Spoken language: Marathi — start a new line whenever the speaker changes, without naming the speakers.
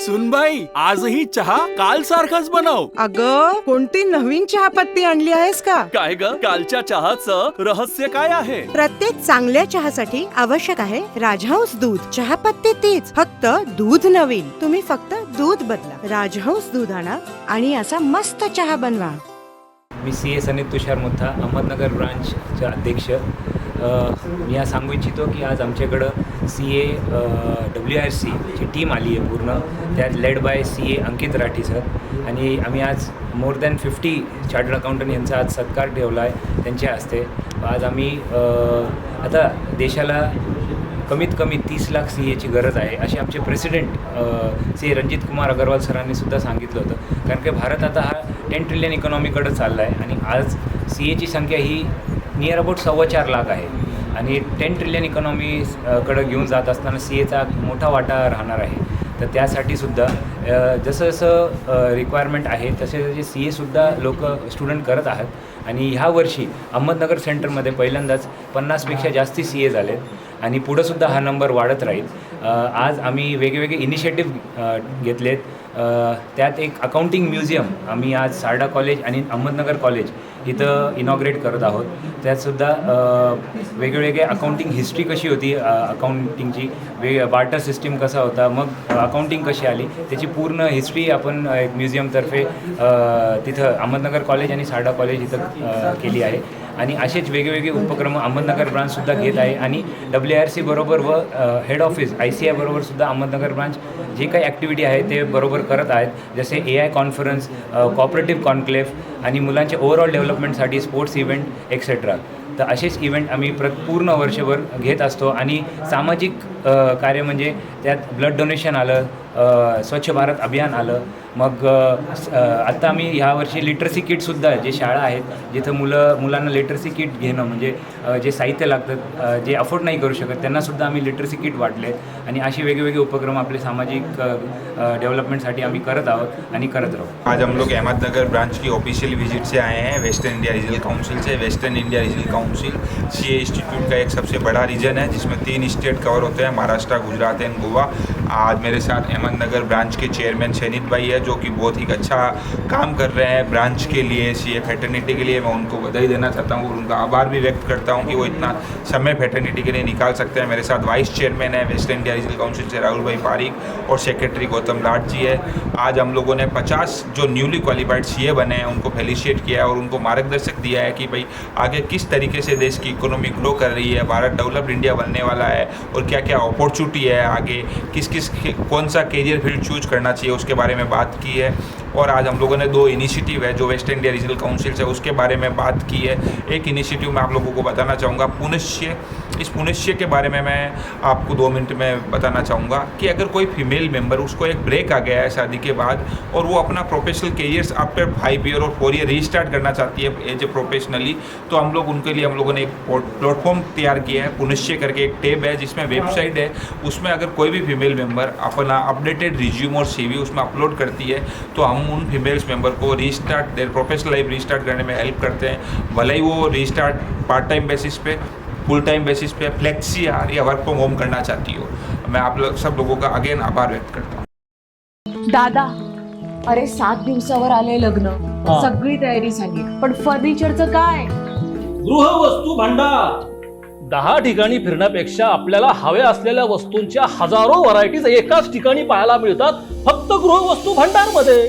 सुनबाई आजही चहा काल सारखाच बनव.
अग कोणती नवीन चहापत्ती आणली आहेस का?
काय ग? कालच्या चहाचं रहस्य काय आहे?
प्रत्येक चांगल्या चहासाठी आवश्यक आहे राजहंस दूध. चहापत्ती तीच फक्त दूध नवीन. तुम्ही फक्त दूध बदला. राजहंस दूध आणा आणि असा मस्त चहा बनवा.
मी सी ए सनीत तुषार मुथा अहमदनगर ब्रांचचे अध्यक्ष. मी आज सांगू इच्छितो की आज आमच्याकडं C A W R C ची टीम आली आहे पूर्ण. त्यात led by C A Ankit Rathi sir आणि आम्ही आज more than fifty chartered accountant यांचा आज सत्कार ठेवला आहे त्यांच्या हस्ते. आज आम्ही आता देशाला कमीत कमी तीस लाख सी एची गरज आहे असे आमचे प्रेसिडेंट सी रणजित कुमार अगरवाल सरांनी सुद्धा सांगितलं होतं. कारण की भारत आता हा टेन ट्रिलियन इकॉनॉमीकडे चालला आहे आणि आज सी एची संख्या ही नियर अबाउट सव्वा चार लाख आहे. आणि टेन ट्रिलियन इकॉनॉमी कडे घेऊन जात असताना सी एचा मोठा वाटा राहणार आहे. तर त्यासाठी सुद्धा जसं जसं रिक्वायरमेंट आहे तसे तसे सी एसुद्धा लोक स्टुडंट करत आहात. आणि ह्या वर्षी अहमदनगर सेंटरमध्ये पहिल्यांदाच पन्नासपेक्षा जास्ती सी ए झालेत. आणि पुढंसुद्धा हा नंबर वाढत राहील. आज आम्ही वेगवेगळे इनिशिएटिव्ह घेतलेत. त्यात एक अकाउंटिंग म्युझियम आम्ही आज सारडा कॉलेज आणि अहमदनगर कॉलेज इथं इनॉग्रेट करत आहोत. त्यातसुद्धा वेगवेगळे अकाउंटिंग हिस्ट्री कशी होती अकाउंटिंगची वे बार्टर सिस्टीम कसा होता मग अकाउंटिंग कशी आली त्याची पूर्ण हिस्ट्री आपण एक म्युझियमतर्फे तिथं अहमदनगर कॉलेज आणि सारडा कॉलेज इथं केली आहे. आणि असेच वेगवेगळे उपक्रम अहमदनगर ब्रांचसुद्धा घेत आहे. आणि डब्ल्यू आर सी बरोबर व हेड ऑफिस आय सी आयबरोबरसुद्धा सुद्धा अहमदनगर ब्रांच जे काही ॲक्टिव्हिटी आहे ते बरोबर करत आहेत. जसे A I conference cooperative conclave आणि मुलांचे ओव्हरऑल डेव्हलपमेंटसाठी स्पोर्ट्स इव्हेंट एक्सेट्रा तर असेच इव्हेंट आम्ही प्र पूर्ण वर्षभर घेत असतो. आणि सामाजिक कार्य म्हणजे त्यात ब्लड डोनेशन आलं स्वच्छ भारत अभियान आलं. मग अ, आत्ता आम्ही ह्यावर्षी लिटरसी किटसुद्धा जे शाळा आहेत जिथं मुलं मुलांना लिटरसी किट घेणं म्हणजे जे साहित्य लागतं जे अफोर्ड नाही करू शकत त्यांनासुद्धा आम्ही लिटरसी किट वाटले आणि असे वेगवेगळे उपक्रम आपले सामाजिक डेव्हलपमेंटसाठी आम्ही करत आहोत आणि करत राहू.
आज हम लोग अहमदनगर ब्रांच की ऑफिशियल विजिट से आए हैं. वेस्टर्न इंडिया रीजनल काउंसिल से. Western India regional council C institute का एक सबसे बड़ा रीजन है जिसमें तीन स्टेट कवर होते हैं महाराष्ट्र गुजरात एंड गोवा. आज मेरे साथ अहमदनगर ब्रांच के चेयरमैन सैनित भाई है, जो कि बहुत ही अच्छा काम कर रहे हैं ब्रांच के लिए, सी ए फैटर्निटी के लिए। मैं उनको बधाई देना चाहता हूँ और उनका आभार भी व्यक्त करता हूँ कि वो इतना समय फैटर्निटी के लिए निकाल सकते हैं। मेरे साथ वाइस चेयरमैन है, वेस्ट इंडिया रीजनल काउंसिल से राहुल भाई पारिक और सेक्रेटरी गौतम लाट जी है। आज हम लोगों ने 50 जो न्यूली क्वालिफाइड सीए बने हैं, उनको फेलिशिएट किया है और उनको मार्गदर्शक दिया है कि भाई आगे किस तरीके से देश की इकोनॉमी ग्रो कर रही है, भारत डेवलप्ड इंडिया बनने वाला है और क्या क्या अपॉर्चुनिटी है आगे किस किस कौन सा करियर फ़ील्ड चूज़ करना चाहिए, उसके बारे में बात की है। और आज हम लोगों ने दो इनिशिएटिव है, जो वेस्ट इंडिया रीजनल काउंसिल्स है, उसके बारे में बात की है। एक इनिशिएटिव मैं आप लोगों को बताना चाहूँगा पुनश्य इस पुनश्य के बारे में मैं आपको दो मिनट में बताना चाहूँगा कि अगर कोई फीमेल मेंबर उसको एक ब्रेक आ गया है शादी के बाद और वो अपना professional careers after five year और फोर ईयर रीस्टार्ट करना चाहती है एज ए प्रोफेशनली तो हम लोग उनके लिए हम लोगों ने एक प्लेटफॉर्म तैयार किया है पुनश्य करके एक टेब है जिसमें वेबसाइट है। उसमें अगर कोई भी फीमेल मेंबर अपना अपडेटेड रिज्यूम और सीवी उसमें अपलोड करती है तो हम उन फीमेल्स मेंबर को restart their professional life restart करने में हेल्प करते हैं। भले ही वो रीस्टार्ट पार्ट टाइम बेसिस पे फुल टाइम बेसिस पे फ्लेक्सी आर या वर्क फ्रॉम होम करना चाहती हो। मैं आप लोग सब लोगों का अगेन आभार व्यक्त करता हूँ।
दादा अरे सात दिवसावर आले लग्न. सगळी तयारी झाली. पण फर्निचरचं काय?
गृहवस्तू भांडार. दहा ठिकाणी फिरण्यापेक्षा आपल्याला हव्या असलेल्या वस्तूंच्या हजारो व्हरायटीज एकाच ठिकाणी पाहायला मिळतात फक्त गृहवस्तू भांडारमध्ये